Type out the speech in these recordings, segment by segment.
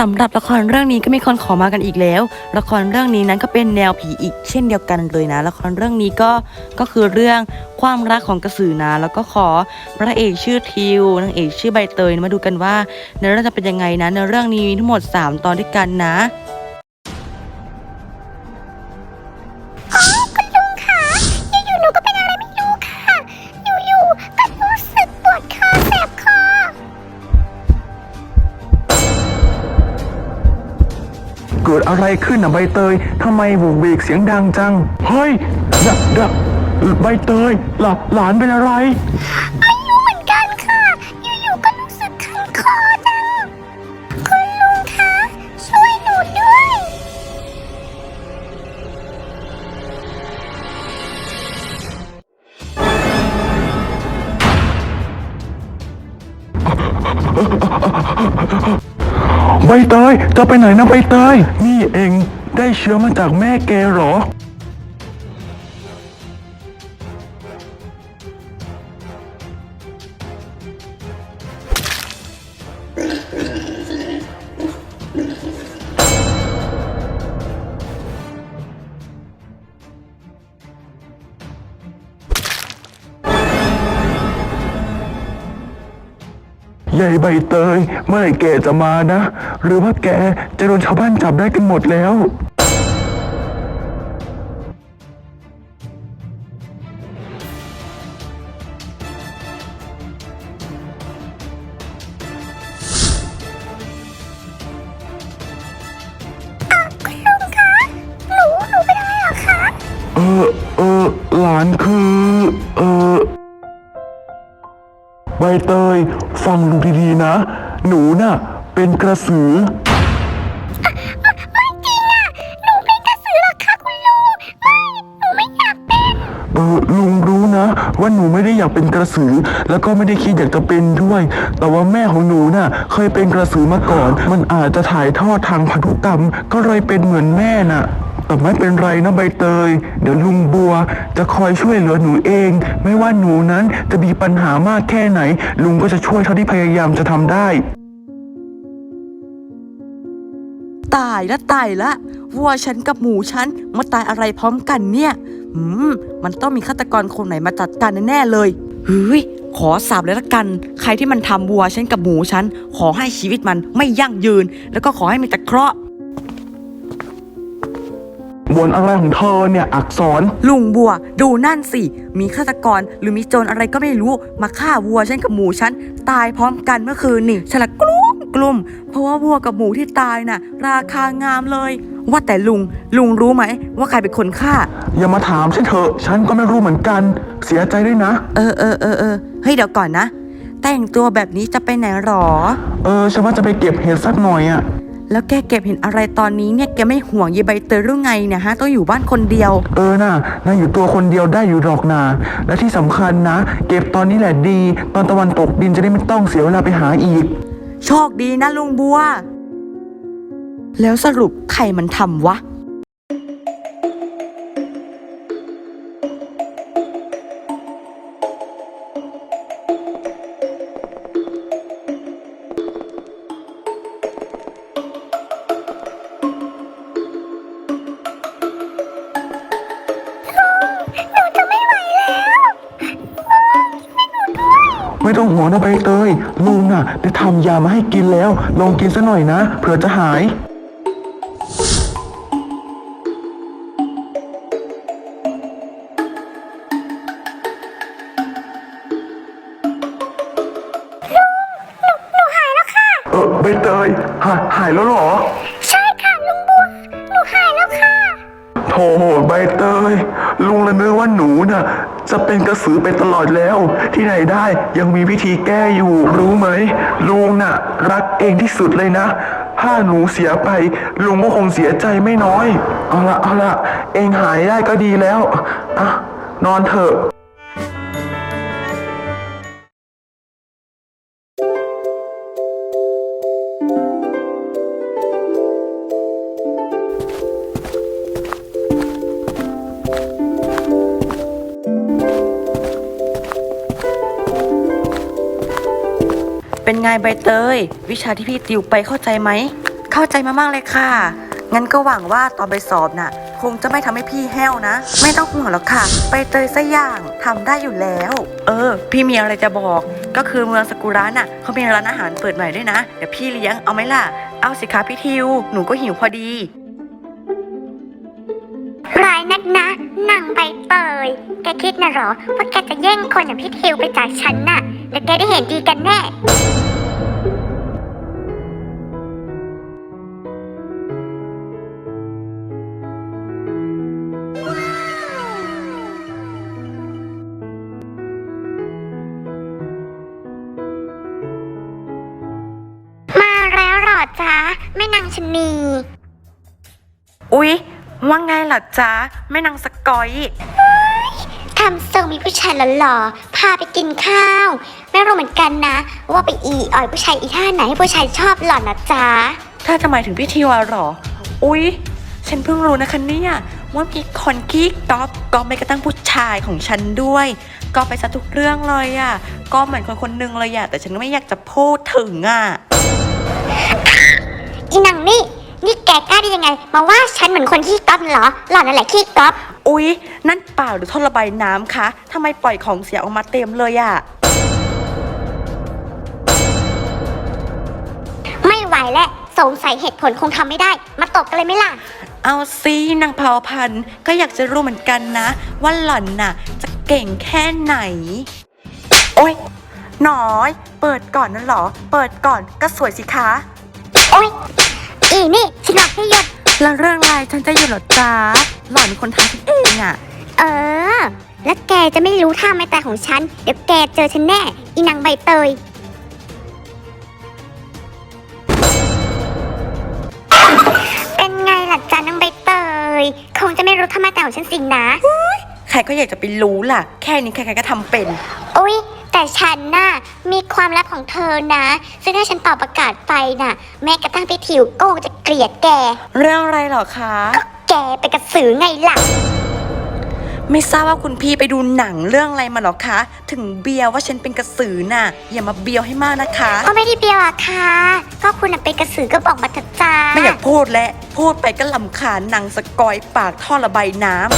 สำหรับละครเรื่องนี้ก็มีคนขอมากันอีกแล้ว ละครเรื่องนี้นั้นก็เป็นแนวผีอีกเช่นเดียวกันเลยนะ ละครเรื่องนี้ก็ก็คือเรื่องความรักของกระสือนะ แล้วก็ขอพระเอกชื่อทิวนางเอกชื่อใบเตยมาดูกันว่าในเรื่องจะเป็นยังไงนะในเรื่องนี้มีทั้งหมด 3 ตอนด้วยกันนะ กิดอะไรขึ้นอะใบเตยทำไมบุกเบกเสียงดังจัง เฮ้ยดะดะใบเตยหลาหลานเป็นอะไร ไม่รู้เหมือนกันค่ะ อยู่ๆก็รู้สึกคันคอจัง คุณลุงคะ ช่วยหนูด้วย ใบเตยจะไปไหนนะใบเตย นี่เองได้เชื้อมาจากแม่แกเหรอ ใหญ่ใบเตย เมื่อไหร่แกจะมานะ หรือว่าแกจะโดนชาวบ้านจับได้กันหมดแล้ว ใบเตย ฟังดูดีๆนะ หนูน่ะ เป็นกระสือ ไม่จริงอะ หนูเป็นกระสือเหรอคะคุณลุง ไม่ หนูไม่อยากเป็น เออลุงรู้นะ ว่าหนูไม่ได้อยากเป็นกระสือ แล้วก็ไม่ได้คิดอยากจะเป็นด้วย แต่ว่าแม่ของหนูน่ะ เคยเป็นกระสือมาก่อน มันอาจจะถ่ายทอดทางพันธุกรรม ก็เลยเป็นเหมือนแม่น่ะ แต่ไม่เป็นไรนะใบเตย เดี๋ยวลุงบัว จะคอยช่วยเหลือหนูเอง ไม่ว่าหนูนั้นจะมีปัญหามากแค่ไหน ลุงก็จะช่วยเท่าที่พยายามจะทำได้ ตายละตายละวัวฉันกับหมูฉันมาตายอะไรพร้อมกันเนี่ยอืมมันต้องมีฆาตกรคนไหนมาจัดการแน่ๆเลยเฮ้ยขอสาบเลยละกัน ใครที่มันทำวัวฉันกับหมูฉัน ขอให้ชีวิตมันไม่ยั่งยืน แล้วก็ขอให้มีแต่เคราะห์ บนอะไรของเธอเนี่ยอักษร ลุงบัว ดูนั่นสิ มีฆาตกรหรือมีโจรอะไรก็ไม่รู้มาฆ่าวัวฉันกับหมูฉัน ตายพร้อมกันเมื่อคืนนี่ฉันละกลุ้มกลุ้มเพราะว่าวัวกับหมูที่ตายน่ะ ราคางามเลย ว่าแต่ลุงลุงรู้ไหมว่าใครเป็นคนฆ่า อย่ามาถามฉันเถอะ ฉันก็ไม่รู้เหมือนกัน เสียใจด้วยนะ เออเออเออเออเฮ้ยเดี๋ยวก่อนนะ แต่งตัวแบบนี้จะไปไหนหรอ เออฉันว่าจะไปเก็บเห็ดสักหน่อยอะ แล้วแกเก็บเห็นอะไรตอนนี้เนี่ยแกไม่ห่วงยีใบเตยหรือไงเนี่ยฮะต้องอยู่บ้านคนเดียว เออน่ะนายอยู่ตัวคนเดียวได้อยู่หรอกนาและที่สำคัญนะ เก็บตอนนี้แหละดี ตอนตะวันตกดินจะได้ไม่ต้องเสียเวลาไปหาอีก โชคดีนะลุงบัว แล้วสรุปใครมันทำวะ ไม่ต้องห่วงนะใบเตยลุงน่ะได้ทำยามาให้กินแล้ว ลองกินซะหน่อยนะเผื่อจะหาย หนูหายแล้วค่ะ เออใบเตยหายหายแล้วเหรอใช่ค่ะลุงบัว หนูหายแล้วค่ะ โธ่ใบเตย ลุงละนึกว่าหนูน่ะ จะเป็นกระสือไปตลอดแล้ว ที่ไหนได้ยังมีวิธีแก้อยู่รู้ไหมลุงน่ะ รักเองที่สุดเลยนะ ถ้าหนูเสียไป ลุงก็คงเสียใจไม่น้อย เอาละเอาละเองหายได้ก็ดีแล้ว อะ นอนเถอะ เป็นไงใบเตย วิชาที่พี่ติวไปเข้าใจไหม เข้าใจมากๆเลยค่ะ งั้นก็หวังว่าตอนไปสอบน่ะ คงจะไม่ทำให้พี่แห้วนะ ไม่ต้องห่วงหรอกค่ะใบเตยซะอย่างทำได้อยู่แล้ว เออ พี่มีอะไรจะบอก ก็คือเมืองสกุระน่ะเขามีร้านอาหารเปิดใหม่ด้วยนะ เดี๋ยวพี่เลี้ยงเอาไหมล่ะ เอาสิคะพี่ทิว หนูก็หิวพอดี เตยแกคิดนะเหรอ ว่าแกจะแย่งคนอย่างพี่ทิวไปจากฉันน่ะเดี๋ยวแกได้เห็นดีกันแน่ มาแล้วเหรอจ๊ะแม่นางชะนี อุ๊ย ว่าไงล่ะจ๊ะแม่นางสกอย ทำทรงมีผู้ชายหล่อๆ พาไปกินข้าว ไม่รู้เหมือนกันนะ ว่าไปอีอ่อยผู้ชายอีท่าไหนให้ผู้ชายชอบหล่อนนะจ๊ะ ถ้าจะหมายถึงพี่ทิวอะเหรอ อุ๊ย ฉันเพิ่งรู้นะคะเนี่ยว่ามีคนกี้ก๊อปก็ไม่กระทั่งผู้ชายของฉันด้วย ก็ไปซะทุกเรื่องเลยอะก็เหมือนคนคนหนึงเลยอะแต่ฉันไม่อยากจะพูดถึงอะอีนังนี่ นี่แกกล้าได้ยังไง มาว่าฉันเหมือนคนขี้ก๊อปเหรอ หล่อนนั่นแหละขี้ก๊อป อุ๊ย นั่นเปล่าหรือท่อระบายน้ำคะทำไมปล่อยของเสียออกมาเต็มเลยอะไม่ไหวแล้วสงสัยเหตุผลคงทำไม่ได้ มาตบกันเลยไหมล่ะ เอาซินางเผาพันธุ์ก็อยากจะรู้เหมือนกันนะ ว่าหล่อนน่ะ จะเก่งแค่ไหน โอ๊ยหน้อย เปิดก่อนนั่นเหรอ เปิดก่อนก็สวยสิคะ โอ๊ย อีนี่ฉันบอกให้หยุดแล้วเรื่องอะไรฉันจะอยู่เหรอจ๊ะหล่อนเป็นคนทำฉันเอง อะเออ แล้วแกจะไม่รู้ท่าไม่ตายของฉัน เดี๋ยวแกเจอฉันแน่ อีนางใบเตย เป็นไงล่ะจ๊ะนางใบเตย คงจะไม่รู้ท่าไม่ตายของฉันสินะ ใครก็อยากจะไปรู้ล่ะ แค่นี้ใครๆก็ทำเป็น อุ๊ย แต่ฉันน่ะมีความลับของเธอนะ ซึ่งถ้าฉันตอบประกาศไปน่ะ แม้กระทั่งพี่ถิวก็คงจะเกลียดแก เรื่องอะไรเหรอคะแกเป็นกระสือไงล่ะ ไม่ทราบว่าคุณพี่ไปดูหนังเรื่องอะไรมาเหรอคะ ถึงเบียวว่าฉันเป็นกระสือน่ะ อย่ามาเบียวให้มากนะคะ ก็ไม่ได้เบียวอะค่ะ ก็คุณน่ะเป็นกระสือก็บอกมาเถอะจ้าไม่อยากพูดและ พูดไปก็ลำคาญหนังสกอยปากท่อระบายน้ำ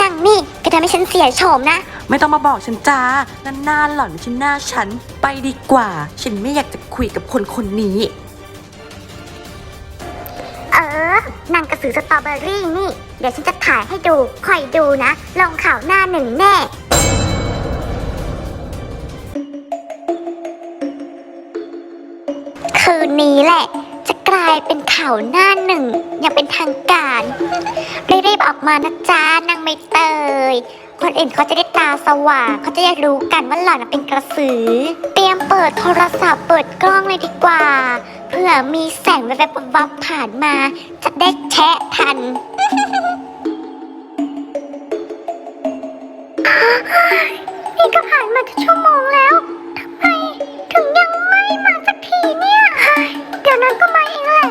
นางนี่แกทำให้ฉันเสียโฉมนะ ไม่ต้องมาบอกฉันจ้านั่นหน้าหล่อนไม่ใช่หน้าฉันไปดีกว่า ฉันไม่อยากจะคุยกับคนคนนี้ นางกระสือสตรอเบอรี่นี่ เดี๋ยวฉันจะถ่ายให้ดูคอยดูนะ ลงข่าวหน้าหนึ่งแน่คืนนี้แหละ จะกลายเป็นข่าวหน้าหนึ่งอย่างเป็นทางการรีบๆออกมานะจ๊ะนางไม่เตยคนอื่นเขาจะได้ตาสว่างเขาจะได้รู้กันว่าหล่อนเป็นกระสือ เตรียมเปิดโทรศัพท์เปิดกล้องเลยดีกว่า เผื่อมีแสงแวบๆวับๆผ่านมา จะได้แชะทัน นี่ก็ผ่านมาจะชั่วโมงแล้วทำไมถึงยังไม่มาสักทีเนี่ยเฮ้ยเดี๋ยวนั้นก็มาเองแหละ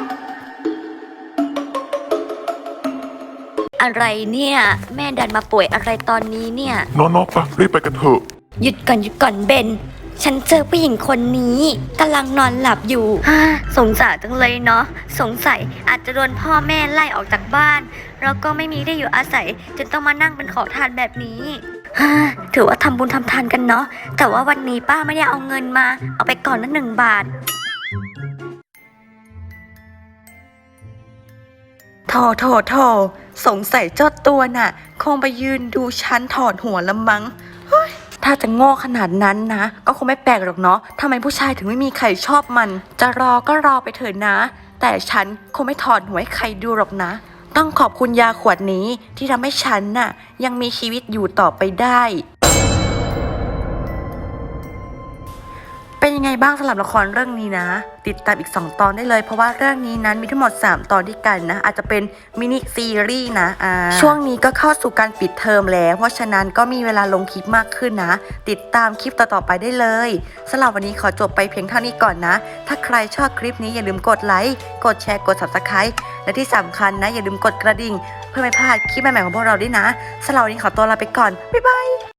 อะไรเนี่ย แม่ดันมาป่วยอะไรตอนนี้เนี่ย น้องๆปะรีบไปกันเถอะ หยุดก่อนหยุดก่อนเบน ฉันเจอผู้หญิงคนนี้กำลังนอนหลับอยู่ฮ่าสงสารจังเลยเนาะ สงสัยอาจจะโดนพ่อแม่ไล่ออกจากบ้าน แล้วก็ไม่มีที่อยู่อาศัยจนต้องมานั่งเป็นขอทานแบบนี้ฮ่าถือว่าทำบุญทำทานกันเนาะ แต่ว่าวันนี้ป้าไม่ได้เอาเงินมา เอาไปก่อนละหนึ่งบาทโถโถโถสงสัยเจ้าตัวน่ะ คงไปยืนดูฉันถอดหัวละมั้งเฮ้ย ถ้าจะโง่ขนาดนั้นนะ ก็คงไม่แปลกหรอกเนาะทำไมผู้ชายถึงไม่มีใครชอบมัน จะรอก็รอไปเถิดนะ แต่ฉันคงไม่ถอดหัวให้ใครดูหรอกนะ ต้องขอบคุณยาขวดนี้ที่ทำให้ฉันน่ะยังมีชีวิตอยู่ต่อไปได้ เป็นยังไงบ้างสำหรับละครเรื่องนี้นะ ติดตามอีก 2 ตอนได้เลย เพราะว่าเรื่องนี้นั้นมีทั้งหมด 3 ตอนด้วยกันนะ อาจจะเป็นมินิซีรีส์นะอ่าช่วงนี้ก็เข้าสู่การปิดเทอมแล้ว เพราะฉะนั้นก็มีเวลาลงคลิปมากขึ้นนะ ติดตามคลิปต่อๆไปได้เลยสำหรับวันนี้ขอจบไปเพียงเท่านี้ก่อนนะ ถ้าใครชอบคลิปนี้อย่าลืมกดไลค์กดแชร์กด subscribe และที่สำคัญนะ อย่าลืมกดกระดิ่ง เพื่อไม่พลาดคลิปใหม่ๆของพวกเราด้วยนะสำหรับวันนี้ขอตัวลาไปก่อนบ๊ายบาย